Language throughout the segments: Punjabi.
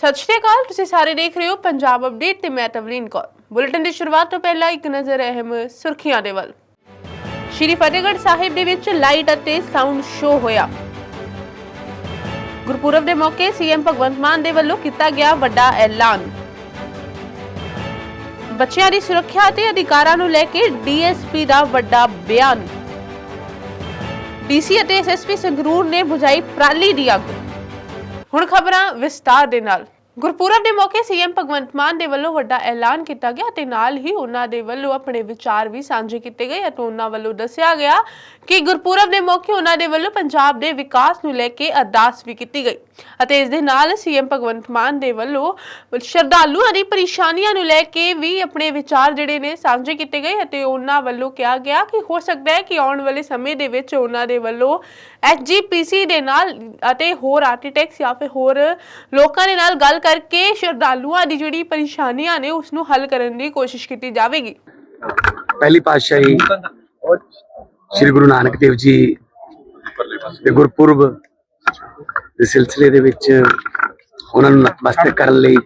ਸਤਿ ਸ਼੍ਰੀ ਅਕਾਲ, ਤੁਸੀਂ ਸਾਰੇ ਦੇਖ ਰਹੇ ਹੋ ਪੰਜਾਬ ਅਪਡੇਟ ਤੇ ਮੈਂ ਤਵਲੀਨ ਕੌਰ। ਬੁਲੇਟਿਨ ਦੀ ਸ਼ੁਰੂਆਤ ਤੋਂ ਪਹਿਲਾਂ ਇੱਕ ਨਜ਼ਰ ਅਹਿਮ ਸੁਰਖੀਆਂ ਦੇ ਵੱਲ। ਸ਼੍ਰੀ ਫਤਿਹਗੜ੍ਹ ਸਾਹਿਬ ਦੇ ਵਿੱਚ ਲਾਈਟ ਅਤੇ ਸਾਊਂਡ ਸ਼ੋਅ ਹੋਇਆ। ਗੁਰਪੁਰਬ ਦੇ ਮੌਕੇ ਸੀਐਮ ਭਗਵੰਤ ਮਾਨ ਦੇ ਵੱਲੋਂ ਕੀਤਾ ਗਿਆ ਵੱਡਾ ਐਲਾਨ। ਬੱਚਿਆਂ ਦੀ ਸੁਰੱਖਿਆ ਅਤੇ ਅਧਿਕਾਰਾਂ ਨੂੰ ਲੈ ਕੇ ਡੀਐਸਪੀ ਦਾ ਵੱਡਾ ਬਿਆਨ। ਡੀਸੀ ਅਤੇ ਐਸਐਸਪੀ ਸੰਗਰੂਰ ਨੇ ਬੁਝਾਈ ਪ੍ਰਾਲੀ ਦੀ ਅੱਗ। ਹੁਣ ਖਬਰਾਂ ਵਿਸਤਾਰ ਦੇ ਨਾਲ। ਗੁਰਪੁਰਬ ਦੇ ਮੌਕੇ ਸੀਐਮ ਭਗਵੰਤ ਮਾਨ ਦੇ ਵੱਲੋਂ ਵੱਡਾ ਐਲਾਨ ਕੀਤਾ ਗਿਆ ਤੇ ਨਾਲ ਹੀ ਉਹਨਾਂ ਦੇ ਵੱਲੋਂ ਆਪਣੇ ਵਿਚਾਰ ਵੀ ਸਾਂਝੇ ਕੀਤੇ ਗਏ ਅਤੇ ਉਹਨਾਂ ਵੱਲੋਂ ਦੱਸਿਆ ਗਿਆ ਕਿ ਗੁਰਪੁਰਬ ਦੇ ਮੌਕੇ ਉਹਨਾਂ ਦੇ ਵੱਲੋਂ ਪੰਜਾਬ ਦੇ ਵਿਕਾਸ ਨੂੰ ਲੈ ਕੇ ਅਰਦਾਸ ਵੀ ਕੀਤੀ ਗਈ ਅਤੇ ਇਸ ਦੇ ਨਾਲ ਸੀਐਮ ਭਗਵੰਤ ਮਾਨ ਦੇ ਵੱਲੋਂ ਸ਼ਰਧਾਲੂਆਂ ਦੀ ਪਰੇਸ਼ਾਨੀਆਂ ਨੂੰ ਲੈ ਕੇ ਵੀ ਆਪਣੇ ਵਿਚਾਰ ਜਿਹੜੇ ਨੇ ਸਾਂਝੇ ਕੀਤੇ ਗਏ ਅਤੇ ਉਹਨਾਂ ਵੱਲੋਂ ਕਿਹਾ ਗਿਆ ਕਿ ਹੋ ਸਕਦਾ ਹੈ ਕਿ ਆਉਣ ਵਾਲੇ ਸਮੇਂ ਦੇ ਵਿੱਚ ਉਹਨਾਂ ਦੇ ਵੱਲੋਂ ਐਸਜੀਪੀਸੀ ਦੇ ਨਾਲ ਅਤੇ ਹੋਰ ਆਰਕੀਟੈਕਟਸ ਜਾਂ ਫਿਰ ਹੋਰ ਲੋਕਾਂ ਦੇ ਨਾਲ ਗੱਲ ਕਰਕੇ ਸ਼ਰਧਾਲੂਆਂ ਦੀ ਜਿਹੜੀ ਪਰੇਸ਼ਾਨੀਆਂ ਨੇ ਉਸ ਨੂੰ ਹੱਲ ਕਰਨ ਦੀ ਕੋਸ਼ਿਸ਼ ਕੀਤੀ ਜਾਵੇਗੀ। ਪਹਿਲੀ ਪਾਤਸ਼ਾਹੀ ਸ੍ਰੀ ਗੁਰੂ ਨਾਨਕ ਦੇਵ ਜੀ ਦੇ ਗੁਰਪੁਰਬ ਦੇ ਸਿਲਸਿਲੇ ਦੇ ਵਿੱਚ ਉਹਨਾਂ ਨੂੰ ਨਤਮਸਤਕ ਕਰਨ ਲਈ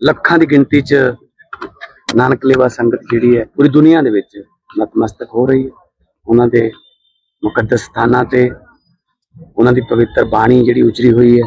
ਲੱਖਾਂ ਦੀ ਗਿਣਤੀ 'ਚ ਨਾਨਕ ਲੇਵਾ ਸੰਗਤ ਜਿਹੜੀ ਹੈ, ਪੂਰੀ ਦੁਨੀਆ ਦੇ ਵਿੱਚ ਨਤਮਸਤਕ ਹੋ ਰਹੀ ਹੈ। ਉਹਨਾਂ ਦੇ ਮੁਕੱਦਸ ਸਥਾਨਾਂ ਤੇ ਉਹਨਾਂ ਦੀ ਪਵਿੱਤਰ ਬਾਣੀ ਜਿਹੜੀ ਉਚਰੀ ਹੋਈ ਹੈ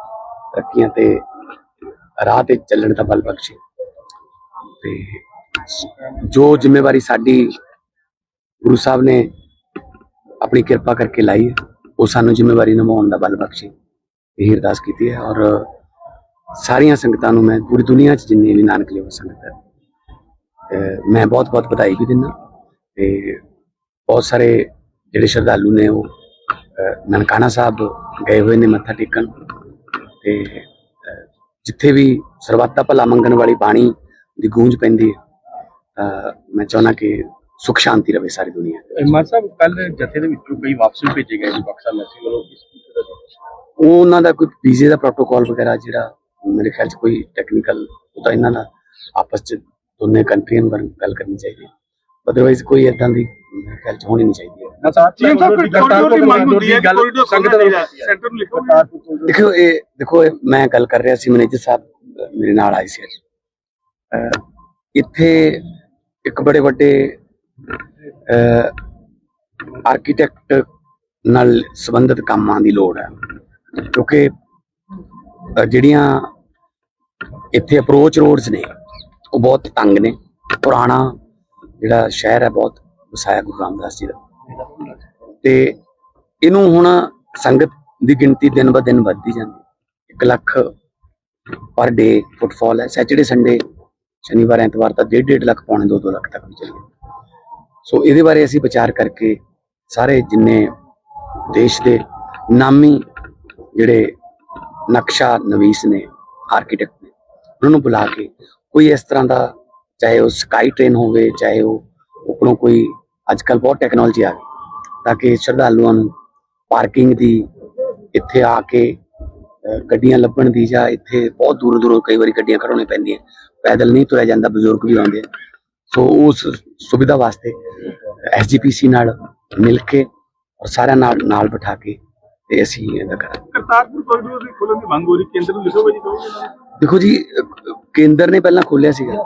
ਤਰੱਕੀਆਂ ਤੇ ਰਾਹ ਤੇ ਚੱਲਣ ਦਾ ਬਲ ਬਖਸ਼ੇ। ਤੇ ਜੋ ਜ਼ਿੰਮੇਵਾਰੀ ਸਾਡੀ ਗੁਰੂ ਸਾਹਿਬ ਨੇ ਆਪਣੀ ਕਿਰਪਾ ਕਰਕੇ ਲਾਈ ਹੈ, ਉਹ ਸਾਨੂੰ ਜ਼ਿੰਮੇਵਾਰੀ ਨਿਭਾਉਣ ਦਾ ਬਲ ਬਖਸ਼ੇ। ਇਹ ਅਰਦਾਸ ਕੀਤੀ ਹੈ ਔਰ ਸਾਰੀਆਂ ਸੰਗਤਾਂ ਨੂੰ ਮੈਂ ਪੂਰੀ ਦੁਨੀਆ 'ਚ ਜਿੰਨੀ ਵੀ ਨਾਨਕ ਲੇਵਾ ਸੰਗਤ ਹੈ ਮੈਂ ਬਹੁਤ ਬਹੁਤ ਵਧਾਈ ਵੀ ਦਿੰਦਾ। ਤੇ ਬਹੁਤ ਸਾਰੇ ਜਿਹੜੇ ਸ਼ਰਧਾਲੂ ਨੇ ਉਹ ਨਨਕਾਣਾ ਸਾਹਿਬ ਗਏ ਹੋਏ ਨੇ ਮੱਥਾ ਟੇਕਣ। ਤੇ ਜਿੱਥੇ ਵੀ ਸਰਬੱਤਾ ਭਲਾ ਮੰਗਣ ਵਾਲੀ ਬਾਣੀ ਦੀ ਗੂੰਜ ਪੈਂਦੀ ਹੈ ਤਾਂ ਮੈਂ ਚਾਹੁੰਦਾ ਕਿ ਸੁਖ ਸ਼ਾਂਤੀ ਰਵੇ ਸਾਰੀ ਦੁਨੀਆ ਤੇ। ਮਾਨ ਸਾਹਿਬ ਕੱਲ ਜਥੇ ਦੇ ਵਿੱਚੋਂ ਕਈ ਵਾਪਸ ਭੇਜੇ ਗਏ ਜੀ ਬਕਸਾ ਮੈਸੀ ਵੱਲੋਂ। ਉਹ ਉਹਨਾਂ ਦਾ ਕੋਈ ਵੀਜ਼ੇ ਦਾ ਪ੍ਰੋਟੋਕਾਲ ਵਗੈਰਾ ਜਿਹੜਾ ਮੇਰੇ ਖਿਆਲ 'ਚ ਕੋਈ ਟੈਕਨੀਕਲ ਉਹਦਾ ਇਹਨਾਂ ਦਾ ਆਪਸ 'ਚ ਦੋਨੇ ਕੰਟਰੀਆਂ ਨੂੰ ਗੱਲ ਕਰਨੀ ਚਾਹੀਦੀ ਹੈ ਅਦਰਵਾਈਜ਼ ਕੋਈ ਇਦਾਂ ਦੀ ਮੇਰੇ ਖਿਆਲ 'ਚ ਹੋਣੀ ਨਹੀਂ ਚਾਹੀਦੀ ਹੈ। ਨਾ ਸਾਹਿਬ ਕੋਈ ਕੋਰੀਡੋਰ ਦੀ ਮੰਗ ਹੁੰਦੀ ਹੈ ਗੱਲ ਕੋਰੀਡੋਰ ਸੰਗਤ ਦੇ ਸੈਂਟਰ ਨੂੰ ਲਿਖੋ। ਦੇਖੋ ਇਹ ਦੇਖੋ ਇਹ ਮੈਂ ਗੱਲ ਕਰ ਰਿਹਾ ਸੀ ਮੈਨੇਜਰ ਸਾਹਿਬ ਮੇਰੇ ਨਾਲ ਆਏ ਸੀ ਅੱਜ। ਅਹ ਇੱਥੇ ਇੱਕ ਬੜੇ ਵੱਡੇ ਆਰਕੀਟੈਕਟ ਨਾਲ ਸੰਬੰਧਿਤ ਕੰਮਾਂ ਦੀ ਲੋੜ ਹੈ। ਕਿਉਂਕਿ ਅਹ ਜਿਹੜੀਆਂ ਇੱਥੇ ਅਪਰੋਚ ਰੋਡਸ ਨੇ ਉਹ ਬਹੁਤ ਤੰਗ ਨੇ ਪੁਰਾਣਾ ਜਿਹੜਾ ਸ਼ਹਿਰ ਹੈ ਬਹੁਤ ਵਸਾਇਆ ਗੁਰੂ ਰਾਮਦਾਸ ਜੀ ਦਾ। ਤੇ ਇਹਨੂੰ ਹੁਣ ਸੰਗਤ ਦੀ ਗਿਣਤੀ ਦਿਨ ਬ ਦਿਨ ਵੱਧਦੀ ਜਾਂਦੀ 1 ਲੱਖ ਪਰ ਡੇ ਫੁੱਟਫਾਲ ਹੈ। ਸੈਚਰਡੇ ਸੰਡੇ ਸ਼ਨੀਵਾਰ, ਐਤਵਾਰ ਤਾਂ 1.5 ਲੱਖ ਪੌਣੇ 2-2 ਲੱਖ ਤੱਕ ਵੀ ਚੱਲ ਸੋ ਇਹਦੇ ਬਾਰੇ ਅਸੀਂ ਵਿਚਾਰ ਕਰਕੇ ਸਾਰੇ ਜਿੰਨੇ ਦੇਸ਼ ਦੇ ਨਾਮੀ ਜਿਹੜੇ ਨਕਸ਼ਾ ਨਵੀਸ ਨੇ ਆਰਕੀਟੈਕਟ ਨੇ, ਉਹਨਾਂ ਨੂੰ ਬੁਲਾ ਕੇ ਕੋਈ ਇਸ ਤਰ੍ਹਾਂ ਦਾ ਚਾਹੇ ਉਹ ਸਕਾਈ ਟ੍ਰੇਨ ਹੋਵੇ ਚਾਹੇ ਉਹ ਉੱਪਰੋਂ ਕੋਈ ਅੱਜ ਕੱਲ ਬਹੁਤ ਟੈਕਨੋਲੋਜੀ ਆ ਗਈ ਤਾਂ ਕਿ ਸ਼ਰਧਾਲੂਆਂ ਨੂੰ ਪਾਰਕਿੰਗ ਦੀ ਇੱਥੇ ਆ ਕੇ ਗੱਡੀਆਂ ਲੱਭਣ ਦੀ ਜਾਂ ਇੱਥੇ ਬਹੁਤ ਦੂਰ ਦੂਰੋਂ ਕਈ ਵਾਰੀ ਗੱਡੀਆਂ ਖੜਾਉਣੀਆਂ ਪੈਂਦੀਆਂ ਪੈਦਲ ਨਹੀਂ ਤੁਰਿਆ ਜਾਂਦਾ ਬਜ਼ੁਰਗ ਵੀ ਆਉਂਦੇ ਸੋ ਉਸ ਸੁਵਿਧਾ ਵਾਸਤੇ ਐਸਜੀਪੀਸੀ ਨਾਲ ਮਿਲ ਕੇ ਔਰ ਸਾਰਿਆਂ ਨਾਲ ਨਾਲ ਬਿਠਾ ਕੇ ਤੇ ਅਸੀਂ ਇਹਦਾ ਕਰਾਂਗੇ। ਕਰਤਾਰਪੁਰ ਕੋਰੀਡੋਰ ਦੀ ਖੋਲਣ ਦੀ ਮੰਗ ਹੋ ਰਹੀ ਕੇਂਦਰ ਨੂੰ ਲਿਖੋ ਜੀ ਦੇਖੋ ਜੀ ਕੇਂਦਰ ਨੇ ਪਹਿਲਾਂ ਖੋਲਿਆ ਸੀਗਾ।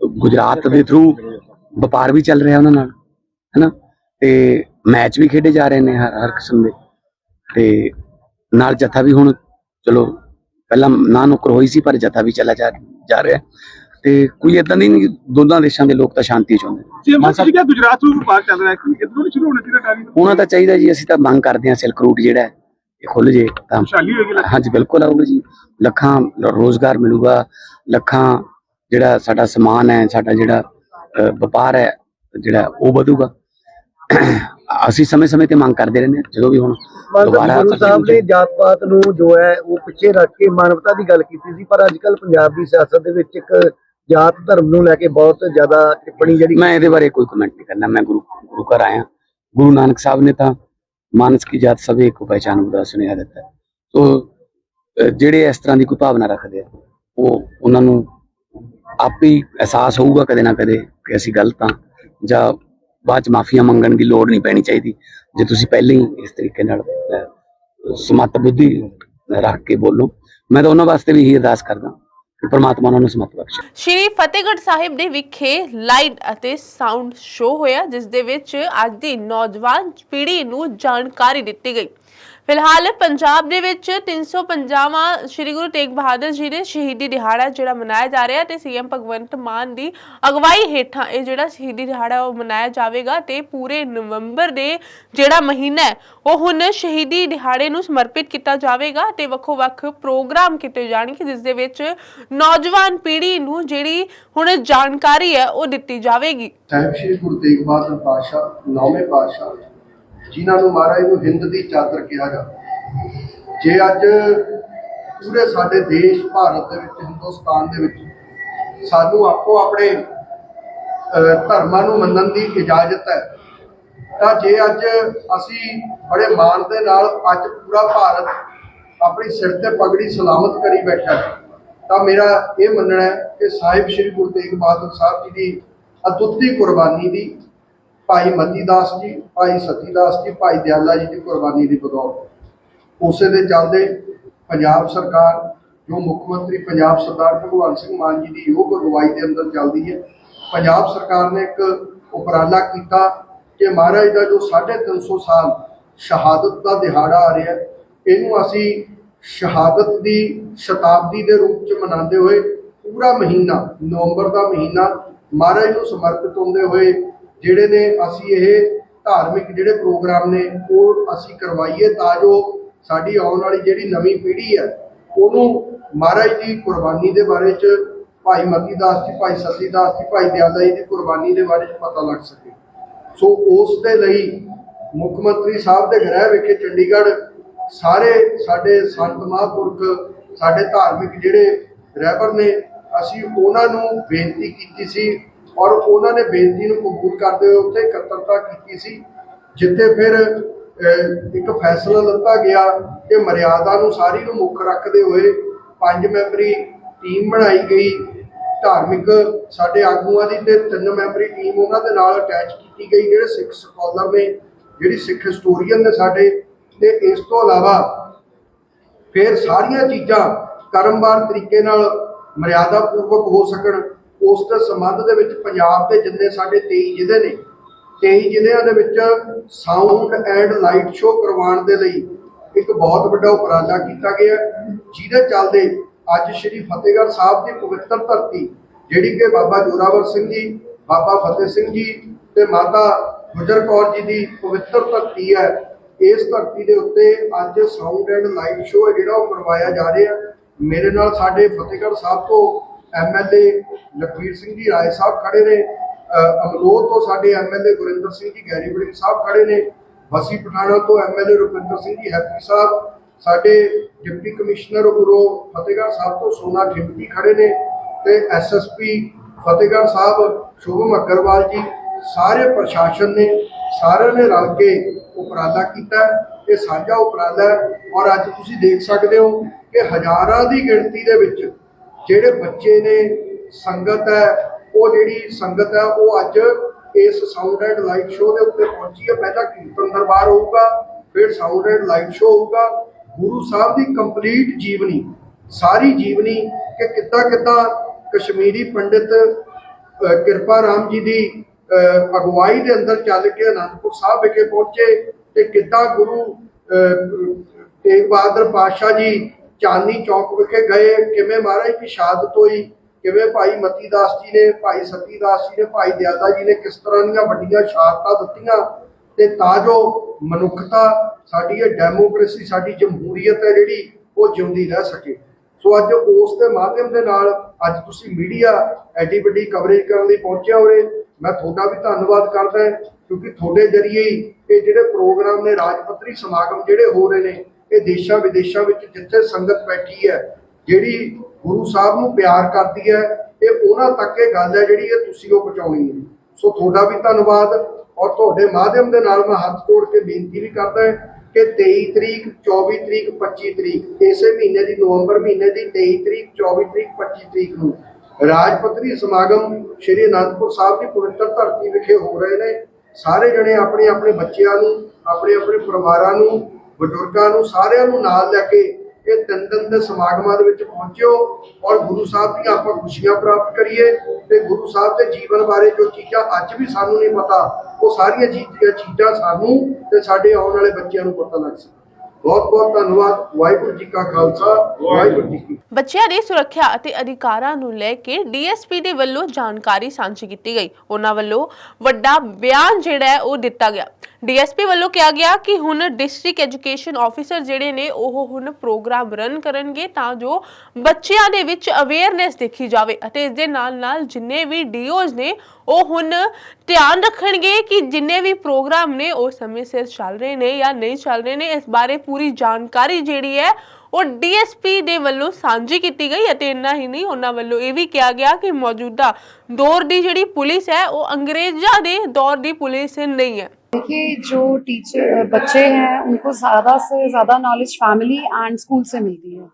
ਗੁਜਰਾਤ ਦੇ ਥਰੂ ਵਪਾਰ ਵੀ ਚੱਲ ਰਿਹਾ ਉਹਨਾਂ ਨਾਲ ਹੈਨਾ ਤੇ ਮੈਚ ਵੀ ਖੇਡੇ ਜਾ ਰਹੇ ਨੇ ਹਰ ਹਰ ਕਿਸਮ ਦੇ। ਤੇ ਨਾਲ ਜਥਾ ਵੀ ਹੁਣ ਚਲੋ ਪਹਿਲਾਂ ਨਾ ਨੁਕਰ ਹੋਈ ਸੀ ਪਰ ਜਥਾ ਵੀ ਚਲਾ ਜਾ ਰਿਹਾ। ਤੇ ਕੋਈ ਇਦਾਂ ਦੀ ਨਹੀਂ ਦੋਨਾਂ ਦੇਸ਼ਾਂ ਦੇ ਲੋਕ ਤਾਂ ਸ਼ਾਂਤੀ ਚਾਹੁੰਦੇ ਨੇ। ਕਿਹਾ ਗੁਜਰਾਤ ਨੂੰ ਵਪਾਰ ਚੱਲ ਰਿਹਾ ਹੈ ਕਿ ਇਧਰੋਂ ਨਹੀਂ ਸ਼ੁਰੂ ਹੋਣਾ ਚਾਹੀਦਾ ਤਾਂ? ਚਾਹੀਦਾ ਜੀ ਅਸੀਂ ਤਾਂ ਮੰਗ ਕਰਦੇ ਹਾਂ ਸਿਲਕ ਰੂਟ ਜਿਹੜਾ ਹੈ ਇਹ ਖੁੱਲ ਜੇ ਤਾਂ ਹਾਂਜੀ ਬਿਲਕੁਲ ਆਊਗਾ ਜੀ। ਲੱਖਾਂ ਰੋਜ਼ਗਾਰ ਮਿਲੂਗਾ ਲੱਖਾਂ ਜਿਹੜਾ ਸਾਡਾ ਸਮਾਨ ਹੈ ਸਾਡਾ ਜਿਹੜਾ ਵਪਾਰ ਹੈ ਜਿਹੜਾ ਉਹ ਵਧੂਗਾ ਅਸੀਂ ਸਮੇਂ-ਸਮੇਂ ਤੇ ਮੰਗ ਕਰਦੇ ਰਹਿੰਦੇ ਹਾਂ ਜਦੋਂ ਵੀ ਹੁਣ ਦੁਬਾਰਾ ਗੁਰੂ ਸਾਹਿਬ ਨੇ ਜਾਤ ਪਾਤ ਨੂੰ ਜੋ ਹੈ ਉਹ ਪਿੱਛੇ ਰੱਖ ਕੇ ਮਾਨਵਤਾ ਦੀ ਗੱਲ ਕੀਤੀ ਸੀ ਪਰ ਅੱਜ ਕੱਲ ਪੰਜਾਬ ਦੀ ਸਿਆਸਤ ਦੇ ਵਿੱਚ ਇੱਕ ਜਾਤ ਧਰਮ ਨੂੰ ਲੈ ਕੇ ਬਹੁਤ ਜ਼ਿਆਦਾ ਟਿੱਪਣੀ ਜਿਹੜੀ ਮੈਂ ਇਹਦੇ ਬਾਰੇ ਕੋਈ ਕਮੈਂਟ ਨਹੀਂ ਕਰਨਾ ਮੈਂ ਗੁਰੂ ਗੁਰੂ ਘਰ ਆਇਆ ਗੁਰੂ ਨਾਨਕ ਸਾਹਿਬ ਨੇ ਤਾਂ ਮਾਨਸ ਕੀ ਜਾਤ ਸਭੇ ਕੋ ਪਹਿਚਾਨ ਦਾ ਸੁਨੇਹਾ ਦਿੱਤਾ। ਸੋ ਜਿਹੜੇ ਇਸ ਤਰ੍ਹਾਂ ਦੀ ਕੋਈ ਭਾਵਨਾ ਰੱਖਦੇ ਆ ਉਹ ਉਹਨਾਂ ਨੂੰ ਆਪੇ ਅਹਿਸਾਸ ਹੋਊਗਾ ਕਦੇ ਨਾ ਕਦੇ ਕਿ ਅਸੀਂ ਗਲਤ ਹਾਂ ਜਾਂ ਬਾਅਦ ਚ ਮਾਫੀਆਂ ਮੰਗਣ ਦੀ ਲੋੜ ਨਹੀਂ ਪੈਣੀ ਚਾਹੀਦੀ। ਜੇ ਤੁਸੀਂ ਪਹਿਲਾਂ ਹੀ ਇਸ ਤਰੀਕੇ ਨਾਲ ਅ, ਬੁੱਧੀ ਰੱਖ ਕੇ ਬੋਲੋ ਮੈਂ ਤਾਂ ਉਹਨਾਂ ਵਾਸਤੇ ਵੀ ਇਹੀ ਅਰਦਾਸ ਕਰਦਾ ਕਿ ਪ੍ਰਮਾਤਮਾ ਉਹਨਾਂ ਨੂੰ ਸਮੱਤ ਬਖਸ਼ੇ। ਸ਼੍ਰੀ ਫਤਿਹਗੜ੍ਹ ਸਾਹਿਬ ਦੇ ਵਿਖੇ ਲਾਈਟ ਅਤੇ ਸਾਊਂਡ ਸ਼ੋ ਹੋਇਆ ਜਿਸ ਦੇ ਵਿੱਚ ਅੱਜ ਦੀ ਨੌਜਵਾਨ ਪੀੜ੍ਹੀ ਨੂੰ ਜਾਣਕਾਰੀ ਦਿੱਤੀ ਗਈ। ਫਿਲਹਾਲ ਪੰਜਾਬ ਦੇ ਵਿੱਚ 350ਵਾਂ ਸ਼੍ਰੀ ਗੁਰੂ ਤੇਗ ਬਹਾਦਰ ਜੀ ਦੇ ਸ਼ਹੀਦੀ ਦਿਹਾੜਾ ਜਿਹੜਾ ਮਨਾਇਆ ਜਾ ਰਿਹਾ ਤੇ ਸੀਐਮ ਭਗਵੰਤ ਮਾਨ ਦੀ ਅਗਵਾਈ ਹੇਠਾਂ ਇਹ ਜਿਹੜਾ ਸ਼ਹੀਦੀ ਦਿਹਾੜਾ ਉਹ ਮਨਾਇਆ ਜਾਵੇਗਾ ਤੇ ਪੂਰੇ ਨਵੰਬਰ ਦੇ ਜਿਹੜਾ ਮਹੀਨਾ ਹੈ, ਉਹ ਹੁਣ ਸ਼ਹੀਦੀ ਦਿਹਾੜੇ ਨੂੰ ਸਮਰਪਿਤ ਕੀਤਾ ਜਾਵੇਗਾ ਤੇ ਵੱਖੋ-ਵੱਖ ਪ੍ਰੋਗਰਾਮ ਕੀਤੇ ਜਾਣਗੇ, ਜਿਸ ਦੇ ਵਿੱਚ ਨੌਜਵਾਨ ਪੀੜ੍ਹੀ ਨੂੰ ਜਿਹੜੀ ਹੁਣ ਜਾਣਕਾਰੀ ਹੈ, ਉਹ ਦਿੱਤੀ ਜਾਵੇਗੀ। ਸਾਹਿਬ, ਸ਼੍ਰੀ ਗੁਰੂ ਤੇਗ ਬਹਾਦਰ ਪਾਤਸ਼ਾਹ, ਨੌਵੇਂ ਪਾਤਸ਼ਾਹ ਜਿਨ੍ਹਾਂ ਨੂੰ ਮਹਾਰਾਜ ਨੂੰ ਹਿੰਦ ਦੀ ਚਾਦਰ ਕਿਹਾ ਜਾਂਦਾ ਜੇ ਅੱਜ ਪੂਰੇ ਸਾਡੇ ਦੇਸ਼ ਭਾਰਤ ਦੇ ਵਿੱਚ, ਹਿੰਦੁਸਤਾਨ ਦੇ ਵਿੱਚ ਸਾਨੂੰ ਆਪੋ ਆਪਣੇ ਧਰਮਾਂ ਨੂੰ ਮੰਨਣ ਦੀ ਇਜਾਜ਼ਤ ਹੈ, ਤਾਂ ਜੇ ਅੱਜ ਅਸੀਂ ਬੜੇ ਮਾਣ ਦੇ ਨਾਲ ਅੱਜ ਪੂਰਾ ਭਾਰਤ ਆਪਣੀ ਸਿਰ ਤੇ ਪਗੜੀ ਸਲਾਮਤ ਕਰੀ ਬੈਠਾ ਹੈ, ਤਾਂ ਮੇਰਾ ਇਹ ਮੰਨਣਾ ਹੈ ਕਿ ਸਾਹਿਬ ਸ੍ਰੀ ਗੁਰੂ ਤੇਗ ਬਹਾਦਰ ਸਾਹਿਬ ਜੀ ਦੀ ਅਦੁੱਤੀ ਕੁਰਬਾਨੀ ਦੀ ਭਾਈ ਮਤੀ ਦਾਸ ਜੀ, ਭਾਈ ਸਤੀ ਦਾਸ ਜੀ, ਭਾਈ ਦਿਆਲਾ ਜੀ ਦੀ ਕੁਰਬਾਨੀ ਦੀ ਬਦੌਲਤ। ਉਸੇ ਦੇ ਚੱਲਦੇ ਪੰਜਾਬ ਸਰਕਾਰ, ਜੋ ਮੁੱਖ ਮੰਤਰੀ ਪੰਜਾਬ ਸਰਦਾਰ ਭਗਵੰਤ ਸਿੰਘ ਮਾਨ ਜੀ ਦੀ ਯੋਗ ਅਗਵਾਈ ਦੇ ਅੰਦਰ ਚੱਲਦੀ ਹੈ। ਪੰਜਾਬ ਸਰਕਾਰ ਨੇ ਇੱਕ ਉਪਰਾਲਾ ਕੀਤਾ ਕਿ ਮਹਾਰਾਜ ਦਾ ਜੋ 350 ਸਾਲ ਸ਼ਹਾਦਤ ਦਾ ਦਿਹਾੜਾ ਆ ਰਿਹਾ, ਇਹਨੂੰ ਅਸੀਂ ਸ਼ਹਾਦਤ ਦੀ ਸ਼ਤਾਬਦੀ ਦੇ ਰੂਪ ਚ ਮਨਾਉਂਦੇ ਹੋਏ ਪੂਰਾ ਮਹੀਨਾ, ਨਵੰਬਰ ਦਾ ਮਹੀਨਾ ਮਹਾਰਾਜ ਨੂੰ ਸਮਰਪਿਤ ਹੁੰਦੇ ਹੋਏ ਜਿਹੜੇ ਨੇ ਅਸੀਂ ਇਹ ਧਾਰਮਿਕ ਜਿਹੜੇ ਪ੍ਰੋਗਰਾਮ ਨੇ, ਉਹ ਅਸੀਂ ਕਰਵਾਈਏ ਤਾਂ ਜੋ ਸਾਡੀ ਆਉਣ ਵਾਲੀ ਜਿਹੜੀ ਨਵੀਂ ਪੀੜ੍ਹੀ ਹੈ, ਉਹਨੂੰ ਮਹਾਰਾਜ ਦੀ ਕੁਰਬਾਨੀ ਦੇ ਬਾਰੇ ਚ, ਭਾਈ ਮਤੀ ਦਾਸ ਜੀ, ਭਾਈ ਸਤੀ ਦਾਸ ਜੀ, ਭਾਈ ਦਿਆਦਾ ਜੀ ਦੀ ਕੁਰਬਾਨੀ ਦੇ ਬਾਰੇ ਚ ਪਤਾ ਲੱਗ ਸਕੇ। ਸੋ ਉਸ ਦੇ ਲਈ ਮੁੱਖ ਮੰਤਰੀ ਸਾਹਿਬ ਦੇ ਗ੍ਰਹਿ ਵਿਖੇ ਚੰਡੀਗੜ੍ਹ ਸਾਰੇ ਸਾਡੇ ਸੰਤ ਮਹਾਂਪੁਰਖ, ਸਾਡੇ ਧਾਰਮਿਕ ਜਿਹੜੇ ਰਹਿਬਰ ਨੇ, ਅਸੀਂ ਉਹਨਾਂ ਨੂੰ ਬੇਨਤੀ ਕੀਤੀ ਸੀ ਔਰ ਉਹਨਾਂ ਨੇ ਬੇਨਤੀ ਨੂੰ ਕਬੂਲ ਕਰਦੇ ਹੋਏ ਉੱਥੇ ਇਕੱਤਰਤਾ ਕੀਤੀ ਸੀ, ਜਿੱਥੇ ਫਿਰ ਇੱਕ ਫੈਸਲਾ ਲਿੱਤਾ ਗਿਆ ਕਿ ਮਰਿਆਦਾ ਨੂੰ ਸਾਰੀ ਨੂੰ ਮੁੱਖ ਰੱਖਦੇ ਹੋਏ ਪੰਜ ਮੈਂਬਰੀ ਟੀਮ ਬਣਾਈ ਗਈ। ਧਾਰਮਿਕ ਸਾਡੇ ਆਗੂਆਂ ਦੀ ਤੇ ਤਿੰਨ ਮੈਂਬਰੀ ਟੀਮ ਉਹਨਾਂ ਦੇ ਨਾਲ ਅਟੈਚ ਕੀਤੀ ਗਈ, ਜਿਹੜੇ ਸਿੱਖ ਸਕਾਲਰ ਨੇ, ਜਿਹੜੀ ਸਿੱਖ ਹਿਸਟੋਰੀਅਨ ਨੇ ਸਾਡੇ। ਤੇ ਇਸ ਤੋਂ ਇਲਾਵਾ ਫਿਰ ਸਾਰੀਆਂ ਚੀਜ਼ਾਂ ਕਰਮਵਾਰ ਤਰੀਕੇ ਨਾਲ ਮਰਿਆਦਾ ਪੂਰਵਕ ਹੋ ਸਕਣ। ਉਸ ਦੇ ਸੰਬੰਧ ਦੇ ਵਿੱਚ ਪੰਜਾਬ ਦੇ ਜਿੰਨੇ ਸਾਡੇ 23 ਜ਼ਿਲ੍ਹੇ ਨੇ 23 ਜ਼ਿਲ੍ਹਿਆਂ ਦੇ ਵਿੱਚ ਸਾਊਂਡ ਐਂਡ ਲਾਈਟ ਸ਼ੋਅ ਕਰਵਾਉਣ ਦੇ ਲਈ ਇੱਕ ਬਹੁਤ ਵੱਡਾ ਉਪਰਾਲਾ ਕੀਤਾ ਗਿਆ ਜਿਹਦੇ ਚੱਲਦੇ ਅੱਜ ਸ਼੍ਰੀ ਫਤਿਹਗੜ੍ਹ ਸਾਹਿਬ ਦੀ ਪਵਿੱਤਰ ਧਰਤੀ, ਜਿਹੜੀ ਕਿ ਬਾਬਾ ਜੋਰਾਵਰ ਸਿੰਘ ਜੀ, ਬਾਬਾ ਫਤਿਹ ਸਿੰਘ ਜੀ ਤੇ ਮਾਤਾ ਗੁਜਰ ਕੌਰ ਜੀ ਦੀ ਪਵਿੱਤਰ ਧਰਤੀ ਹੈ, ਇਸ ਧਰਤੀ ਦੇ ਉੱਤੇ ਅੱਜ ਸਾਊਂਡ ਐਂਡ ਲਾਈਟ ਸ਼ੋਅ ਹੈ ਜਿਹੜਾ ਉਹ ਕਰਵਾਇਆ ਜਾ ਰਿਹਾ ਮੇਰੇ ਨਾਲ ਸਾਡੇ ਫਤਿਹਗੜ੍ਹ ਸਾਹਿਬ ਤੋਂ ਐਮਐਲਏ ਲਖਵੀਰ ਸਿੰਘ ਜੀ ਰਾਏ ਸਾਹਿਬ ਖੜੇ ਨੇ। ਅ, ਅਮਲੋਹ ਤੋਂ ਸਾਡੇ ਐਮਐਲਏ ਗੁਰਿੰਦਰ ਸਿੰਘ ਜੀ ਗੈਰੀ ਵੜਿੰਗ ਸਾਹਿਬ ਖੜੇ ਨੇ। ਬਸੀ ਪਠਾਣਾ ਤੋਂ ਐਮਐਲਏ ਰੁਪਿੰਦਰ ਸਿੰਘ ਜੀ ਹੈਪੀ ਸਾਹਿਬ। ਸਾਡੇ ਡਿਪਟੀ ਕਮਿਸ਼ਨਰ ਉਰੋ ਫਤਿਹਗੜ੍ਹ ਸਾਹਿਬ ਤੋਂ ਸੋਨਾ ਠਿੰਪੀ ਖੜੇ ਨੇ ਤੇ ਐਸਐਸਪੀ ਫਤਿਹਗੜ੍ਹ ਸਾਹਿਬ ਸ਼ੁਭਮ ਅਗਰਵਾਲ ਜੀ ਸਾਰੇ ਪ੍ਰਸ਼ਾਸਨ ਨੇ ਸਾਰਿਆਂ ਨੇ ਰਲ ਕੇ ਉਪਰਾਲਾ ਕੀਤਾ। ਇਹ ਸਾਂਝਾ ਉਪਰਾਲਾ ਹੈ ਔਰ ਅੱਜ ਤੁਸੀਂ ਦੇਖ ਸਕਦੇ ਹੋ ਕਿ ਹਜ਼ਾਰਾਂ ਦੀ ਗਿਣਤੀ ਦੇ ਵਿੱਚ ਜਿਹੜੇ ਬੱਚੇ ਨੇ ਸੰਗਤ ਹੈ, ਉਹ ਜਿਹੜੀ ਸੰਗਤ ਹੈ, ਉਹ ਅੱਜ ਇਸ ਸਾਊਂਡ ਐਂਡ ਲਾਈਟ ਸ਼ੋਅ ਦੇ ਉੱਤੇ ਪਹੁੰਚੀ ਹੈ। ਪਹਿਲਾਂ ਕੀਰਤਨ ਦਰਬਾਰ ਹੋਊਗਾ, ਫਿਰ ਸਾਊਂਡ ਐਂਡ ਲਾਈਟ ਸ਼ੋਅ ਹੋਊਗਾ। ਗੁਰੂ ਸਾਹਿਬ ਦੀ ਕੰਪਲੀਟ ਜੀਵਨੀ, ਸਾਰੀ ਜੀਵਨੀ ਕਿ ਕਿੱਦਾਂ ਕਿੱਦਾਂ ਕਸ਼ਮੀਰੀ ਪੰਡਿਤ ਕਿਰਪਾ ਰਾਮ ਜੀ ਦੀ ਅਗਵਾਈ ਦੇ ਅੰਦਰ ਚੱਲ ਕੇ ਅਨੰਦਪੁਰ ਸਾਹਿਬ ਵਿਖੇ ਪਹੁੰਚੇ ਤੇ ਕਿੱਦਾਂ ਗੁਰੂ ਤੇਗ ਬਹਾਦਰ ਪਾਤਸ਼ਾਹ ਜੀ ਚਾਂਦਨੀ ਚੌਕ ਵਿਖੇ ਗਏ। ਕਿਵੇਂ ਮਹਾਰਾਜ ਦੀ ਸ਼ਹਾਦਤ ਹੋਈ? ਕਿਵੇਂ ਭਾਈ ਮਤੀ ਦਾਸ ਜੀ ਨੇ, ਭਾਈ ਸਤੀ ਦਾਸ ਜੀ ਨੇ, ਭਾਈ ਦਿਆਦਾ ਜੀ ਨੇ ਕਿਸ ਤਰ੍ਹਾਂ ਦੀਆਂ ਵੱਡੀਆਂ ਸ਼ਹਾਦਤਾਂ ਦਿੱਤੀਆਂ? ਤੇ ਤਾਂ ਜੋ ਮਨੁੱਖਤਾ, ਸਾਡੀ ਇਹ ਡੈਮੋਕ੍ਰੇਸੀ ਸਾਡੀ ਜਮਹੂਰੀਅਤ ਹੈ ਜਿਹੜੀ, ਉਹ ਜਿਉਂਦੀ ਰਹਿ ਸਕੇ। ਸੋ ਅੱਜ ਉਸ ਦੇ ਮਾਧਿਅਮ ਦੇ ਨਾਲ ਅੱਜ ਤੁਸੀਂ ਮੀਡੀਆ ਐਡੀ ਵੱਡੀ ਕਵਰੇਜ ਕਰਨ ਲਈ ਪਹੁੰਚਿਆ ਹੋਏ ਮੈਂ ਤੁਹਾਡਾ ਵੀ ਧੰਨਵਾਦ ਕਰਦਾ ਕਿਉਂਕਿ ਤੁਹਾਡੇ ਜਰੀਏ ਹੀ ਇਹ ਜਿਹੜੇ ਪ੍ਰੋਗਰਾਮ ਨੇ ਰਾਜ ਪੱਧਰੀ ਸਮਾਗਮ ਜਿਹੜੇ ਹੋ ਰਹੇ ਨੇ ਇਹ ਦੇਸ਼ਾਂ ਵਿਦੇਸ਼ਾਂ ਵਿੱਚ ਜਿੱਥੇ ਸੰਗਤ ਬੈਠੀ ਹੈ, ਜਿਹੜੀ ਗੁਰੂ ਸਾਹਿਬ ਨੂੰ ਪਿਆਰ ਕਰਦੀ ਹੈ, ਇਹ ਉਹਨਾਂ ਤੱਕ ਇਹ ਗੱਲ ਹੈ ਜਿਹੜੀ ਇਹ ਤੁਸੀਂ ਉਹ ਪਹੁੰਚਾਉਣੀ ਹੈ। ਸੋ ਤੁਹਾਡਾ ਵੀ ਧੰਨਵਾਦ ਔਰ ਤੁਹਾਡੇ ਮਾਧਿਅਮ ਦੇ ਨਾਲ ਮੈਂ ਹੱਥ ਜੋੜ ਕੇ ਬੇਨਤੀ ਵੀ ਕਰਦਾ ਹਾਂ ਕਿ 23 ਤਰੀਕ 24 ਤਰੀਕ 25 ਤਰੀਕ, ਇਸੇ ਮਹੀਨੇ ਦੀ ਨਵੰਬਰ ਮਹੀਨੇ ਦੀ 23 ਤਰੀਕ 24 ਤਰੀਕ 25 ਤਰੀਕ ਨੂੰ ਰਾਜ ਪੱਧਰੀ ਸਮਾਗਮ ਸ਼੍ਰੀ ਅਨੰਦਪੁਰ ਸਾਹਿਬ ਦੀ ਪਵਿੱਤਰ ਧਰਤੀ ਵਿਖੇ ਹੋ ਰਹੇ ਨੇ। ਸਾਰੇ ਜਣੇ ਆਪਣੇ ਆਪਣੇ ਬੱਚਿਆਂ ਨੂੰ, ਆਪਣੇ ਆਪਣੇ ਪਰਿਵਾਰਾਂ ਨੂੰ ਬਜ਼ੁਰਗਾਂ ਨੂੰ ਸਾਰਿਆਂ ਨੂੰ ਨਾਲ ਲੈ ਕੇ ਇਹ ਤਿੰਨ ਦਿਨ ਦੇ ਸਮਾਗਮਾਂ ਦੇ ਵਿੱਚ ਪਹੁੰਚਿਓ ਔਰ ਗੁਰੂ ਸਾਹਿਬ ਦੀਆਂ ਆਪਾਂ ਖੁਸ਼ੀਆਂ ਪ੍ਰਾਪਤ ਕਰੀਏ ਤੇ ਗੁਰੂ ਸਾਹਿਬ ਦੇ ਜੀਵਨ ਬਾਰੇ ਜੋ ਚੀਜ਼ਾਂ ਅੱਜ ਵੀ ਸਾਨੂੰ ਨਹੀਂ ਪਤਾ, ਉਹ ਸਾਰੀਆਂ ਚੀਜ਼ਾਂ ਚੀਜ਼ਾਂ ਸਾਨੂੰ ਤੇ ਸਾਡੇ ਆਉਣ ਵਾਲੇ ਬੱਚਿਆਂ ਨੂੰ ਪਤਾ ਲੱਗ ਸਕੇ। ਬਹੁਤ ਬਹੁਤ ਧੰਨਵਾਦ, ਵਾਹਿਗੁਰੂ ਜੀ ਕਾ ਖਾਲਸਾ, ਵਾਹਿਗੁਰੂ ਜੀ ਕੀ ਬੱਚਿਆਂ ਦੀ ਸੁਰੱਖਿਆ ਅਤੇ ਅਧਿਕਾਰਾਂ ਨੂੰ ਲੈ ਕੇ ਡੀਐਸਪੀ ਦੇ ਵੱਲੋਂ ਜਾਣਕਾਰੀ ਸਾਂਝੀ ਕੀਤੀ ਗਈ। ਉਹਨਾਂ ਵੱਲੋਂ ਵੱਡਾ ਬਿਆਨ ਜਿਹੜਾ ਹੈ ਉਹ ਦਿੱਤਾ ਗਿਆ। ਡੀਐਸਪੀ ਵੱਲੋਂ ਕਿਹਾ ਗਿਆ ਕਿ ਹੁਣ ਡਿਸਟ੍ਰਿਕਟ ਐਜੂਕੇਸ਼ਨ ਆਫੀਸਰ ਜਿਹੜੇ ਨੇ, ਉਹ ਹੁਣ ਪ੍ਰੋਗਰਾਮ ਰਨ ਕਰਨਗੇ ਤਾਂ ਜੋ ਬੱਚਿਆਂ ਦੇ ਵਿੱਚ ਅਵੇਅਰਨੈਸ ਦੇਖੀ ਜਾਵੇ ਅਤੇ ਇਸ ਦੇ ਨਾਲ ਨਾਲ ਜਿੰਨੇ ਵੀ ਡੀਓਜ਼ ਨੇ, ਉਹ ਹੁਣ ਧਿਆਨ ਰੱਖਣਗੇ ਕਿ ਜਿੰਨੇ ਵੀ ਪ੍ਰੋਗਰਾਮ ਨੇ, ਉਹ ਸਮੇਂ ਸਿਰ ਚੱਲ ਰਹੇ ਨੇ ਜਾਂ ਨਹੀਂ ਚੱਲ ਰਹੇ ਨੇ, ਇਸ ਬਾਰੇ ਪੂਰੀ ਜਾਣਕਾਰੀ ਜਿਹੜੀ ਹੈ, ਉਹ ਡੀਐਸਪੀ ਦੇ ਵੱਲੋਂ ਸਾਂਝੀ ਕੀਤੀ ਗਈ ਅਤੇ ਇੰਨਾ ਹੀ ਨਹੀਂ, ਉਹਨਾਂ ਵੱਲੋਂ ਇਹ ਵੀ ਕਿਹਾ ਗਿਆ ਕਿ ਮੌਜੂਦਾ ਦੌਰ ਦੀ ਜਿਹੜੀ ਪੁਲਿਸ ਹੈ, ਉਹ ਅੰਗਰੇਜ਼ਾਂ ਦੇ ਦੌਰ ਦੀ ਪੁਲਿਸ ਨਹੀਂ ਹੈ। देखिए जो टीचर बच्चे हैं, उनको ज़्यादा से ज़्यादा नॉलेज फैमिली एंड स्कूल से मिलती है।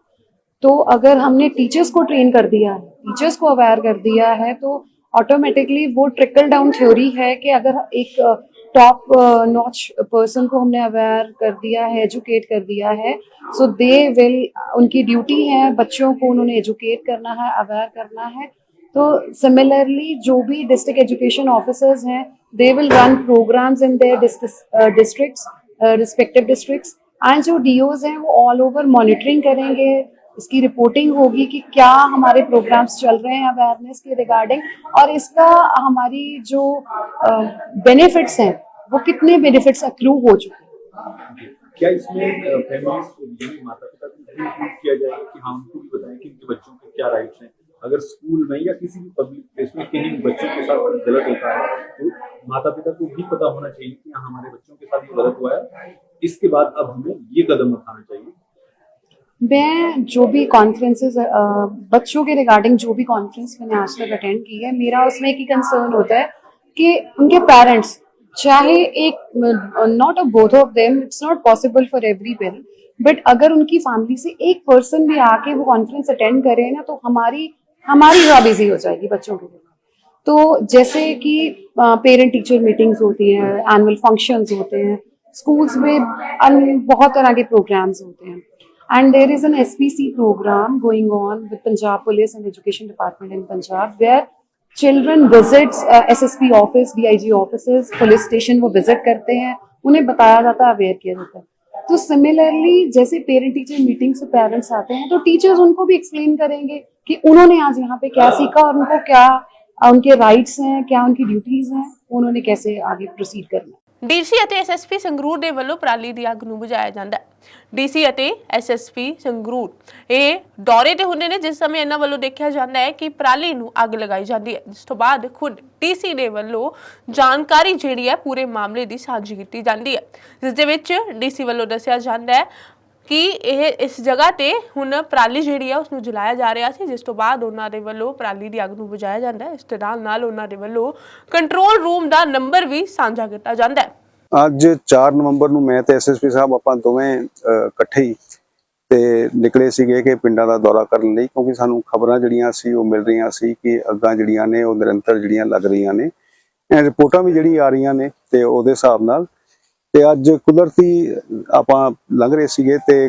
तो अगर हमने टीचर्स को ट्रेन कर दिया है टीचर्स को अवेयर कर दिया है तो ऑटोमेटिकली वो ट्रिकल डाउन थ्योरी है कि अगर एक टॉप नॉच पर्सन को हमने अवेयर कर दिया है एजुकेट कर दिया है सो दे विल उनकी ड्यूटी है, बच्चों को उन्होंने एजुकेट करना है अवेयर करना है तो सिमिलरली जो भी डिस्ट्रिक्ट एजुकेशन ऑफिसर्स हैं they will run programmes in their districts respective districts and जो डीओज हैं, वो ऑल ओवर मॉनिटरिंग करेंगे. इसकी रिपोर्टिंग होगी कि क्या हमारे प्रोग्राम्स चल रहे हैं अवेयरनेस के रिगार्डिंग और इसका हमारी जो बेनिफिट्स हैं, वो कितने बेनिफिट्स अक्रू हो चुके हैं। क्या इसमें फैमिलीज़ को माता पिता को किया जाएगा कि हम बताएँ कि उनके बच्चों के क्या राइट्स हैं? अगर स्कूल में या किसी भी पब्लिक प्लेस में कहीं बच्चों के साथ कुछ गलत होता है तो माता पिता को भी पता होना चाहिए कि हाँ हमारे बच्चों के साथ ये गलत हुआ है। इसके बाद अब हमें ये कदम उठाना चाहिए। मैं जो भी कॉन्फ्रेंसेस बच्चों के रिगार्डिंग जो भी कॉन्फ्रेंस मैंने आज तक अटेंड की है, मेरा उसमें एक ही कंसर्न होता है कि उनके पेरेंट्स चाहे एक not a both of them it's not possible for every parent but अगर उनकी फैमिली से एक पर्सन भी आके वो कॉन्फ्रेंस अटेंड करे ना तो हमारी हमारी जॉब इजी हो जाएगी बच्चों के लिए तो जैसे कि पेरेंट टीचर मीटिंग्स होती हैं एनुअल फ़ंक्शंस होते हैं स्कूल्स में बहुत तरह के प्रोग्राम्स होते हैं and there is an SPC program going on with Punjab Police and Education Department in Punjab where children visits uh, SSP office, DIG offices, police station वो visit करते हैं उन्हें बताया जाता है अवेयर किया जाता है तो सिमिलरली जैसे पेरेंट टीचर मीटिंग से पेरेंट्स आते हैं तो टीचर्स उनको भी एक्सप्लेन करेंगे कि उन्होंने आज यहाँ पे क्या सीखा और उनको क्या उनके राइट्स हैं क्या उनकी ड्यूटीज़ हैं उन्होंने कैसे आगे प्रोसीड करना। है ਡੀਸੀ ਅਤੇ ਐਸਐਸਪੀ ਸੰਗਰੂਰ ਦੇ ਵੱਲੋਂ ਪਰਾਲੀ ਦੀ ਅੱਗ ਨੂੰ ਬੁਝਾਇਆ ਜਾਂਦਾ ਹੈ। ਡੀਸੀ ਅਤੇ ਐਸਐਸਪੀ ਸੰਗਰੂਰ, ਇਹ ਦੌਰੇ ਤੇ ਹੁੰਦੇ ਨੇ, ਜਿਸ ਸਮੇਂ ਇਹਨਾਂ ਵੱਲੋਂ ਦੇਖਿਆ ਜਾਂਦਾ ਹੈ ਕਿ ਪਰਾਲੀ ਨੂੰ ਅੱਗ ਲਗਾਈ ਜਾਂਦੀ ਹੈ। ਜਿਸ ਤੋਂ ਬਾਅਦ ਖੁਦ ਡੀਸੀ ਦੇ ਵੱਲੋਂ ਜਾਣਕਾਰੀ ਜਿਹੜੀ ਹੈ, ਪੂਰੇ ਮਾਮਲੇ ਦੀ ਸਾਂਝੀ ਕੀਤੀ ਜਾਂਦੀ ਹੈ। ਜਿਸ ਦੇ ਵਿੱਚ ਡੀਸੀ ਵੱਲੋਂ ਦੱਸਿਆ ਜਾਂਦਾ ਹੈ ਕਿ ਇਹ ਇਸ ਜਗ੍ਹਾ ਤੇ ਹੁਣ ਪਰਾਲੀ ਜਿਹੜੀ ਹੈ ਉਸ ਨੂੰ ਜਲਾਇਆ ਜਾ ਰਿਹਾ ਸੀ, ਜਿਸ ਤੋਂ ਬਾਅਦ ਉਹਨਾਂ ਦੇ ਵੱਲੋਂ ਪਰਾਲੀ ਦੀ ਅੱਗ ਨੂੰ ਬੁਝਾਇਆ ਜਾਂਦਾ ਹੈ। ਇਸ ਦੇ ਨਾਲ ਨਾਲ ਉਹਨਾਂ ਦੇ ਵੱਲੋਂ ਕੰਟਰੋਲ ਰੂਮ ਦਾ ਨੰਬਰ ਵੀ ਸਾਂਝਾ ਕੀਤਾ ਜਾਂਦਾ ਹੈ। ਅੱਜ 4 ਨਵੰਬਰ ਨੂੰ ਮੈਂ ਤੇ ਐਸਐਸਪੀ ਸਾਹਿਬ ਆਪਾਂ ਦੋਵੇਂ ਇਕੱਠੇ ਹੀ ਤੇ ਨਿਕਲੇ ਸੀਗੇ ਕਿ ਪਿੰਡਾਂ ਦਾ ਦੌਰਾ ਕਰਨ ਲਈ, ਕਿਉਂਕਿ ਸਾਨੂੰ ਖਬਰਾਂ ਜਿਹੜੀਆਂ ਸੀ ਉਹ ਮਿਲ ਰਹੀਆਂ ਸੀ ਕਿ ਅੱਗਾਂ ਜਿਹੜੀਆਂ ਨੇ ਉਹ ਨਿਰੰਤਰ ਜਿਹੜੀਆਂ ਲੱਗ ਰਹੀਆਂ ਨੇ। ਰਿਪੋਰਟਾਂ ਵੀ ਜਿਹੜੀ ਆ ਰਹੀਆਂ ਨੇ ਤੇ ਉਹਦੇ ਹਿਸਾਬ ਨਾਲ ਤੇ ਅੱਜ ਕੁਦਰਤੀ ਆਪਾਂ ਲੰਘ ਰਹੇ ਸੀਗੇ ਤੇ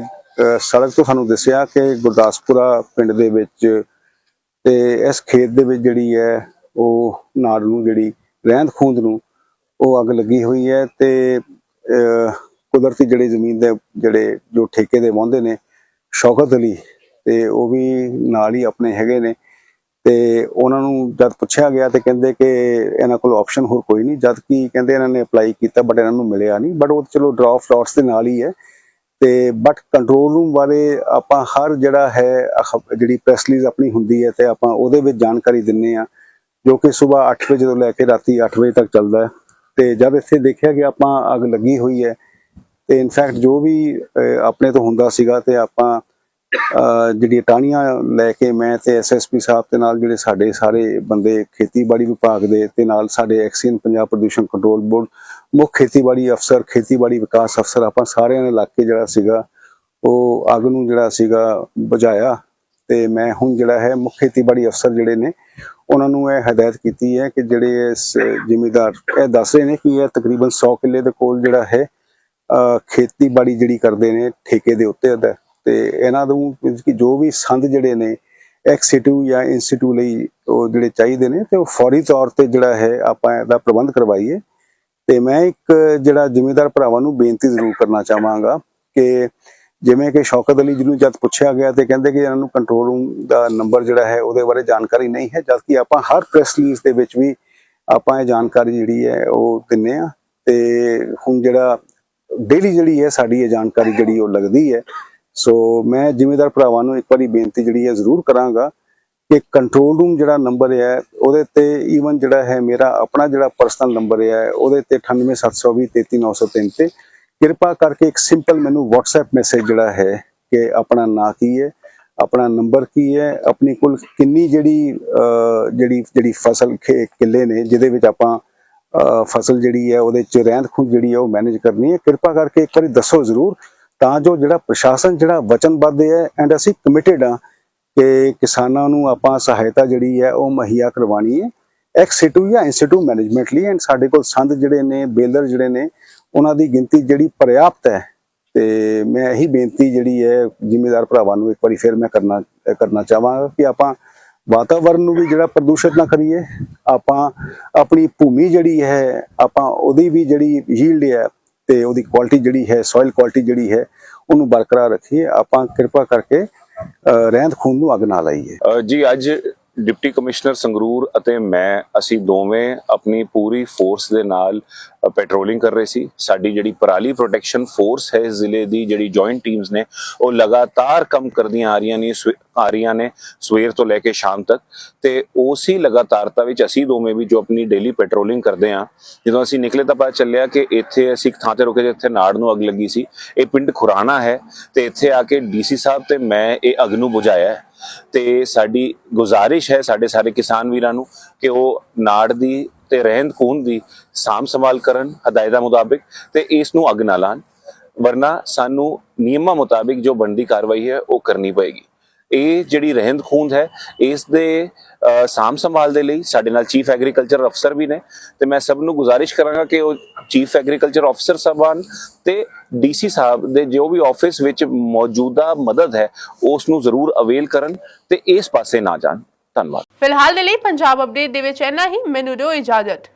ਸੜਕ ਤੋਂ ਸਾਨੂੰ ਦੱਸਿਆ ਕਿ ਗੁਰਦਾਸਪੁਰਾ ਪਿੰਡ ਦੇ ਵਿੱਚ ਤੇ ਇਸ ਖੇਤ ਦੇ ਵਿੱਚ ਜਿਹੜੀ ਹੈ, ਉਹ ਨਾੜ ਨੂੰ ਜਿਹੜੀ ਰਹਿੰਦ ਖੂੰਦ ਨੂੰ ਉਹ ਅੱਗ ਲੱਗੀ ਹੋਈ ਹੈ ਤੇ ਕੁਦਰਤੀ ਜਿਹੜੇ ਜ਼ਮੀਨ ਦੇ ਜਿਹੜੇ ਜੋ ਠੇਕੇ ਦੇ ਵਾਹੁੰਦੇ ਨੇ ਸ਼ੌਕਤ ਅਲੀ ਤੇ ਉਹ ਵੀ ਨਾਲ ਹੀ ਆਪਣੇ ਹੈਗੇ ਨੇ। ਤੇ ਉਹਨਾਂ ਨੂੰ ਜਦ ਪੁੱਛਿਆ ਗਿਆ ਤੇ ਕਹਿੰਦੇ ਕਿ ਇਹਨਾਂ ਕੋਲ ਆਪਸ਼ਨ ਹੋਰ ਕੋਈ ਨਹੀਂ, ਜਦ ਕਿ ਕਹਿੰਦੇ ਇਹਨਾਂ ਨੇ ਅਪਲਾਈ ਕੀਤਾ ਬਟ ਇਹਨਾਂ ਨੂੰ ਮਿਲਿਆ ਨਹੀਂ ਬਟ ਉਹ ਤਾਂ ਚਲੋ ਡਰਾਫਟ ਫਲੋਟਸ ਦੇ ਨਾਲ ਹੀ ਹੈ। ਤੇ ਬਟ ਕੰਟਰੋਲ ਰੂਮ ਬਾਰੇ ਆਪਾਂ ਹਰ ਜਿਹੜਾ ਹੈ ਜਿਹੜੀ ਪ੍ਰੈਸ ਰਿਲੀਜ਼ ਆਪਣੀ ਹੁੰਦੀ ਹੈ ਤੇ ਆਪਾਂ ਉਹਦੇ ਵਿੱਚ ਜਾਣਕਾਰੀ ਦਿੰਨੇ ਆ ਜੋ ਕਿ ਸਵੇਰ 8 ਵਜੇ ਤੋਂ ਲੈ ਕੇ ਰਾਤੀ 8 ਵਜੇ ਤੱਕ ਚੱਲਦਾ ਹੈ। ਤੇ ਜਦ ਇੱਥੇ ਦੇਖਿਆ ਕਿ ਆਪਾਂ ਅੱਗ ਲੱਗੀ ਹੋਈ ਹੈ ਤੇ ਇਨਫੈਕਟ ਜੋ ਵੀ ਆਪਣੇ ਤੋਂ ਹੁੰਦਾ ਸੀਗਾ ਤੇ ਆਪਾਂ ਜਿਹੜੀ ਟਾਹਣੀਆਂ ਲੈ ਕੇ ਮੈਂ ਤੇ ਐਸਐਸਪੀ ਸਾਹਿਬ ਦੇ ਨਾਲ ਜਿਹੜੇ ਸਾਡੇ ਸਾਰੇ ਬੰਦੇ ਖੇਤੀਬਾੜੀ ਵਿਭਾਗ ਦੇ ਤੇ ਨਾਲ ਸਾਡੇ ਐਕਸੀਅਨ ਪੰਜਾਬ ਪ੍ਰਦੂਸ਼ਣ ਕੰਟਰੋਲ ਬੋਰਡ ਮੁੱਖ ਖੇਤੀਬਾੜੀ ਅਫਸਰ, ਖੇਤੀਬਾੜੀ ਵਿਕਾਸ ਅਫਸਰ, ਆਪਾਂ ਸਾਰਿਆਂ ਨੇ ਲੱਗ ਕੇ ਜਿਹੜਾ ਸੀਗਾ, ਉਹ ਅੱਗ ਨੂੰ ਜਿਹੜਾ ਸੀਗਾ ਬੁਝਾਇਆ ਤੇ ਮੈਂ ਹੁਣ ਜਿਹੜਾ ਹੈ ਮੁੱਖ ਖੇਤੀਬਾੜੀ ਅਫਸਰ ਜਿਹੜੇ ਨੇ, ਉਹਨਾਂ ਨੂੰ ਇਹ ਹਦਾਇਤ ਕੀਤੀ ਹੈ ਕਿ ਜਿਹੜੇ ਇਸ ਜ਼ਿਮੀਦਾਰ, ਇਹ ਦੱਸ ਰਹੇ ਨੇ ਕਿ ਇਹ ਤਕਰੀਬਨ 100 ਕਿੱਲੇ ਦੇ ਕੋਲ ਜਿਹੜਾ ਹੈ, ਅਹ, ਖੇਤੀਬਾੜੀ ਜਿਹੜੀ ਕਰਦੇ ਨੇ, ਠੇਕੇ ਦੇ ਉੱਤੇ ਅਦਾ ਤੇ ਇਹਨਾਂ ਨੂੰ ਕਿ ਜੋ ਵੀ ਸੰਦ ਜਿਹੜੇ ਨੇ ਐਕਸੀਟੂ ਜਾਂ ਇੰਸਟੀਟਿਊ ਲਈ ਉਹ ਜਿਹੜੇ ਚਾਹੀਦੇ ਨੇ ਤੇ ਉਹ ਫੌਰੀ ਤੌਰ ਤੇ ਜਿਹੜਾ ਹੈ ਆਪਾਂ ਇਹਦਾ ਪ੍ਰਬੰਧ ਕਰਵਾਈਏ। ਤੇ ਮੈਂ ਇੱਕ ਜਿਹੜਾ ਜ਼ਿਮੀਦਾਰ ਭਰਾਵਾਂ ਨੂੰ ਬੇਨਤੀ ਜ਼ਰੂਰ ਕਰਨਾ ਚਾਹਾਂਗਾ ਕਿ ਜਿਵੇਂ ਕਿ ਸ਼ੌਕਤ ਅਲੀ ਜੀ ਨੂੰ ਜਦ ਪੁੱਛਿਆ ਗਿਆ ਤੇ ਕਹਿੰਦੇ ਕਿ ਇਹਨਾਂ ਨੂੰ ਕੰਟਰੋਲ ਰੂਮ ਦਾ ਨੰਬਰ ਜਿਹੜਾ ਹੈ ਉਹਦੇ ਬਾਰੇ ਜਾਣਕਾਰੀ ਨਹੀਂ ਹੈ, ਜਦਕਿ ਆਪਾਂ ਹਰ ਪ੍ਰੈਸ ਰਿਲੀਜ਼ ਦੇ ਵਿੱਚ ਵੀ ਆਪਾਂ ਇਹ ਜਾਣਕਾਰੀ ਜਿਹੜੀ ਹੈ ਉਹ ਦਿੰਨੇ ਆ। ਤੇ ਹੁਣ ਜਿਹੜਾ ਡੇਲੀ ਜਿਹੜੀ ਹੈ ਸਾਡੀ ਇਹ ਜਾਣਕਾਰੀ ਜਿਹੜੀ ਉਹ ਲੱਗਦੀ ਹੈ ਸੋ ਮੈਂ ਜ਼ਿਮੀਦਾਰ ਭਰਾਵਾਂ ਨੂੰ ਇੱਕ ਵਾਰੀ ਬੇਨਤੀ ਜਿਹੜੀ ਹੈ ਜ਼ਰੂਰ ਕਰਾਂਗਾ ਕਿ ਕੰਟਰੋਲ ਰੂਮ ਜਿਹੜਾ ਨੰਬਰ ਹੈ ਉਹਦੇ ਤੇ ਈਵਨ ਜਿਹੜਾ ਹੈ ਮੇਰਾ ਆਪਣਾ ਜਿਹੜਾ ਪਰਸਨਲ ਨੰਬਰ ਹੈ ਉਹਦੇ ਤੇ 98720 33903 ਤੇ ਕਿਰਪਾ ਕਰਕੇ ਇੱਕ ਸਿੰਪਲ ਮੈਨੂੰ WhatsApp ਮੈਸੇਜ ਜਿਹੜਾ ਹੈ ਕਿ ਆਪਣਾ ਨਾਂ ਕੀ ਹੈ, ਆਪਣਾ ਨੰਬਰ ਕੀ ਹੈ, ਆਪਣੀ ਕੁੱਲ ਕਿੰਨੀ ਜਿਹੜੀ ਜਿਹੜੀ ਜਿਹੜੀ ਫਸਲ ਖੇ- ਕਿੱਲੇ ਨੇ, ਜਿਹਦੇ ਵਿੱਚ ਆਪਾਂ ਫਸਲ ਜਿਹੜੀ ਹੈ, ਉਹਦੇ ਚ ਰਹਿੰਦ ਖੂੰਦ ਜਿਹੜੀ ਹੈ ਉਹ ਮੈਨੇਜ ਕਰਨੀ ਹੈ। ਕਿਰਪਾ ਕਰਕੇ ਇੱਕ ਵਾਰੀ ਦੱਸੋ ਜ਼ਰੂਰ ਤਾਂ ਜੋ ਜਿਹੜਾ ਪ੍ਰਸ਼ਾਸਨ ਜਿਹੜਾ ਵਚਨਬੱਧ ਹੈ ਐਂਡ ਅਸੀਂ ਕਮਿਟਿਡ ਆ ਕਿ ਕਿਸਾਨਾਂ ਨੂੰ ਆਪਾਂ ਸਹਾਇਤਾ ਜਿਹੜੀ ਹੈ ਉਹ ਮੁਹੱਈਆ ਕਰਵਾਣੀ ਹੈ ਐਕਸੀਟੂ ਜਾਂ ਇੰਸਟੀਟਿਊਟ ਮੈਨੇਜਮੈਂਟ ਲਈ ਐਂਡ ਸਾਡੇ ਕੋਲ ਸੰਦ ਜਿਹੜੇ ਨੇ, ਬੇਲਰ ਜਿਹੜੇ ਨੇ, ਉਹਨਾਂ ਦੀ ਗਿਣਤੀ ਜਿਹੜੀ ਪਰਿਆਪਤ ਹੈ ਤੇ ਮੈਂ ਇਹੀ ਬੇਨਤੀ ਜਿਹੜੀ ਹੈ ਜ਼ਿਮੀਦਾਰ ਭਰਾਵਾਂ ਨੂੰ ਇੱਕ ਵਾਰੀ ਫਿਰ ਮੈਂ ਕਰਨਾ ਕਰਨਾ ਚਾਹਾਂਗਾ ਕਿ ਆਪਾਂ ਵਾਤਾਵਰਨ ਨੂੰ ਵੀ ਜਿਹੜਾ ਪ੍ਰਦੂਸ਼ਿਤ ਨਾ ਕਰੀਏ, ਆਪਾਂ ਆਪਣੀ ਭੂਮੀ ਜਿਹੜੀ ਹੈ, ਆਪਾਂ ਉਹਦੀ ਵੀ ਜਿਹੜੀ ਯੀਲਡ ਹੈ ਤੇ ਉਹਦੀ ਕੁਆਲਿਟੀ ਜਿਹੜੀ ਹੈ ਸੋਇਲ ਕੁਆਲਿਟੀ ਜਿਹੜੀ ਹੈ ਉਹਨੂੰ ਬਰਕਰਾਰ ਰੱਖੀਏ। ਆਪਾਂ ਕਿਰਪਾ ਕਰਕੇ ਅਹ, ਰਹਿੰਦ ਖੂੰਦ ਨੂੰ ਅੱਗ ਨਾ ਲਾਈਏ। ਜੀ ਅੱਜ ਡਿਪਟੀ ਕਮਿਸ਼ਨਰ ਸੰਗਰੂਰ ਅਤੇ ਮੈਂ, ਅਸੀਂ ਦੋਵੇਂ ਆਪਣੀ ਪੂਰੀ ਫੋਰਸ ਦੇ ਨਾਲ ਪੈਟਰੋਲਿੰਗ ਕਰ ਰਹੇ ਸੀ। ਸਾਡੀ ਜਿਹੜੀ ਪਰਾਲੀ ਪ੍ਰੋਟੈਕਸ਼ਨ ਫੋਰਸ ਹੈ ਜ਼ਿਲ੍ਹੇ ਦੀ, ਜਿਹੜੀ ਜੁਆਇੰਟ ਟੀਮਸ ਨੇ, ਉਹ ਲਗਾਤਾਰ ਕੰਮ ਕਰਦੀਆਂ ਆ ਰਹੀਆਂ ਨੇ, ਸਵੇ- ਆ ਰਹੀਆਂ ਨੇ ਸਵੇਰ ਤੋਂ ਲੈ ਕੇ ਸ਼ਾਮ ਤੱਕ। ਤੇ ਉਸੇ ਲਗਾਤਾਰਤਾ ਵਿੱਚ ਅਸੀਂ ਦੋਵੇਂ ਵੀ ਜੋ ਆਪਣੀ ਡੇਲੀ ਪੈਟਰੋਲਿੰਗ ਕਰਦੇ ਆ ਜਦੋਂ ਅਸੀਂ ਨਿਕਲੇ ਤਾਂ ਪਤਾ ਚੱਲਿਆ ਕਿ ਇੱਥੇ ਅਸੀਂ ਇੱਕ ਥਾਂ ਤੇ ਰੁਕੇ ਜਿੱਥੇ ਨਾੜ ਨੂੰ ਅੱਗ ਲੱਗੀ ਸੀ। ਇਹ ਪਿੰਡ ਖੁਰਾਣਾ ਹੈ ਤੇ ਇੱਥੇ ਆ ਕੇ ਡੀਸੀ ਸਾਹਿਬ ਤੇ ਮੈਂ ਇਹ ਅੱਗ ਨੂੰ ਬੁਝਾਇਆ ਤੇ ਸਾਡੀ ਗੁਜ਼ਾਰਿਸ਼ ਹੈ ਸਾਡੇ ਸਾਰੇ ਕਿਸਾਨ ਵੀਰਾਂ ਨੂੰ ਕਿ ਉਹ ਨਾੜ ਦੀ ਤੇ ਰਹਿੰਦ ਖੂੰਦ ਦੀ ਸਾਂਭ ਸੰਭਾਲ ਕਰਨ ਹਦਾਇਤਾਂ ਮੁਤਾਬਿਕ ਤੇ ਇਸ ਨੂੰ ਅੱਗ ਨਾ ਲਾਣ। ਵਰਨਾ ਸਾਨੂੰ ਨਿਯਮਾਂ ਮੁਤਾਬਿਕ ਜੋ ਬਣਦੀ ਕਾਰਵਾਈ ਹੈ ਉਹ ਕਰਨੀ ਪਏਗੀ। ਇਹ ਜਿਹੜੀ ਰਹਿੰਦ ਖੂੰਦ ਹੈ ਇਸ ਦੇ ਅ, ਸਾਂਭ ਸੰਭਾਲ ਦੇ ਲਈ ਸਾਡੇ ਨਾਲ ਚੀਫ ਐਗਰੀਕਲਚਰ ਅਫਸਰ ਵੀ ਨੇ ਤੇ ਮੈਂ ਸਭ ਨੂੰ ਗੁਜ਼ਾਰਿਸ਼ ਕਰਾਂਗਾ ਕਿ ਉਹ ਚੀਫ ਐਗਰੀਕਲਚਰ ਅਫਸਰ ਸਾਹਿਬਾਨ ਤੇ ਡੀਸੀ ਸਾਹਿਬ ਦੇ ਜੋ ਵੀ ਆਫਿਸ ਵਿੱਚ ਮੌਜੂਦਾ ਮਦਦ ਹੈ, ਉਸ ਨੂੰ ਜ਼ਰੂਰ ਅਵੇਲ ਕਰਨ ਤੇ ਇਸ ਪਾਸੇ ਨਾ ਜਾਣ। ਧੰਨਵਾਦ। ਫਿਲਹਾਲ ਦੇ ਲਈ ਪੰਜਾਬ ਅਪਡੇਟ ਦੇ ਵਿੱਚ ਇੰਨਾ ਹੀ। ਮੈਨੂੰ ਦਿਓ ਇਜਾਜ਼ਤ।